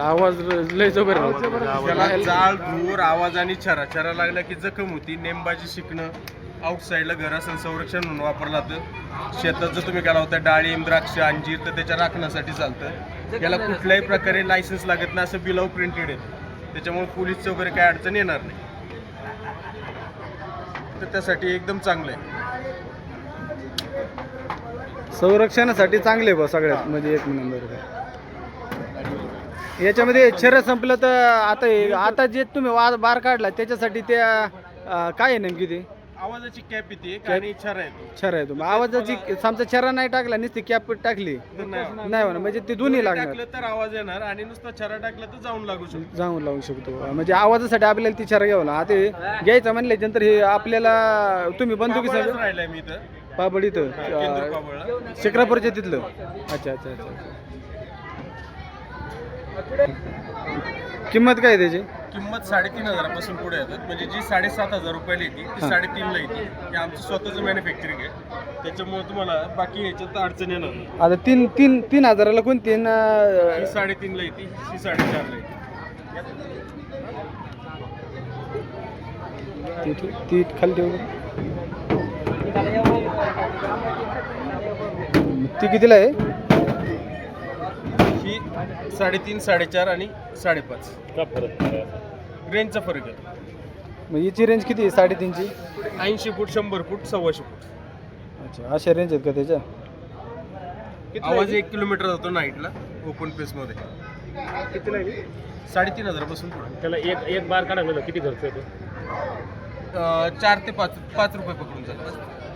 आवाज लय जबर त्याला जाळ धूर आवाज आणि चरा चरा लागला की जखम होती. नेमबाजी शिकणं आउट साईडला घर असेल संरक्षण म्हणून वापरलं जातं. शेतात जर तुम्ही केला होता डाळिंब द्राक्ष अंजीर तर त्याच्या राखण्यासाठी चालतं. याला कुठल्याही प्रकारे लायसन्स लागत नाही असं बिलाव प्रिंटेड आहे. त्याच्यामुळे पोलीसचं वगैरे काही अडचण येणार नाही. तर त्यासाठी एकदम चांगलं आहे. संरक्षणासाठी चांगले बा सगळ्यात म्हणजे एक नंबर याच्यामध्ये शर्यत संपलं तर आता हे- आता जे तुम्ही वाद बार काढला त्याच्यासाठी ते अं, काय आहे नेमकी ते? आवाजाची कॅप येते आणि येतो छरा आहे तुम्ही आवाजाची समजा छरा नाही टाकला नुसती कॅप टाकली. तर नाही म्हणा म्हणजे ते दोन्ही लागणार. टाकलं तर आवाज येणार आणि नुसतं चरा टाकलं तर जाऊन लागू शकतो. जाऊन लावू शकतो. म्हणजे आवाजासाठी आपल्याला ती छरा घ्यावं ना आता हे घ्यायचं म्हणल्यानंतर हे आपल्याला तुम्ही बंदुकी राहिलाय मी इथं. पाबड इथं केंद्र अं, पाबळला शिक्रापूरच्या तिथलं? अच्छा अच्छा अच्छा. अच्छा. किंमत काय आहे त्याची? किंमत साडेतीन हजारापासून पुढे येतात. म्हणजे जी साडेसात हजार रुपयाला येते ती हा. साडेतीनला येते. हे आमचं स्वतःचं मॅन्युफॅक्चरिंग आहे. त्याच्यामुळे तुम्हाला बाकी याच्यात अडचण येणार नाही. आता तीन तीन तीन हजाराला कोणती न, ही साडेतीनला येते ही साडेचारला येते. ती ती खाली ठेवली ती कितीला आहे? ही साडेतीन साडेचार आणि साडेपाच. का फरक रेंजचा फरक आहे. मग हिची रेंज किती आहे? साडेतीनची? ऐंशी फूट शंभर फूट सव्वाशे फूट. अच्छा अशा रेंज आहेत का त्याच्या? आवाज एक किलोमीटर जातो नाईटला ओपन पेसमध्ये कितीला साडेतीन हजारापासून पुढे. त्याला एक एक बार काढायला किती खर्च येतो? अं, चार ते पाच पाच रुपये पकडून चालतात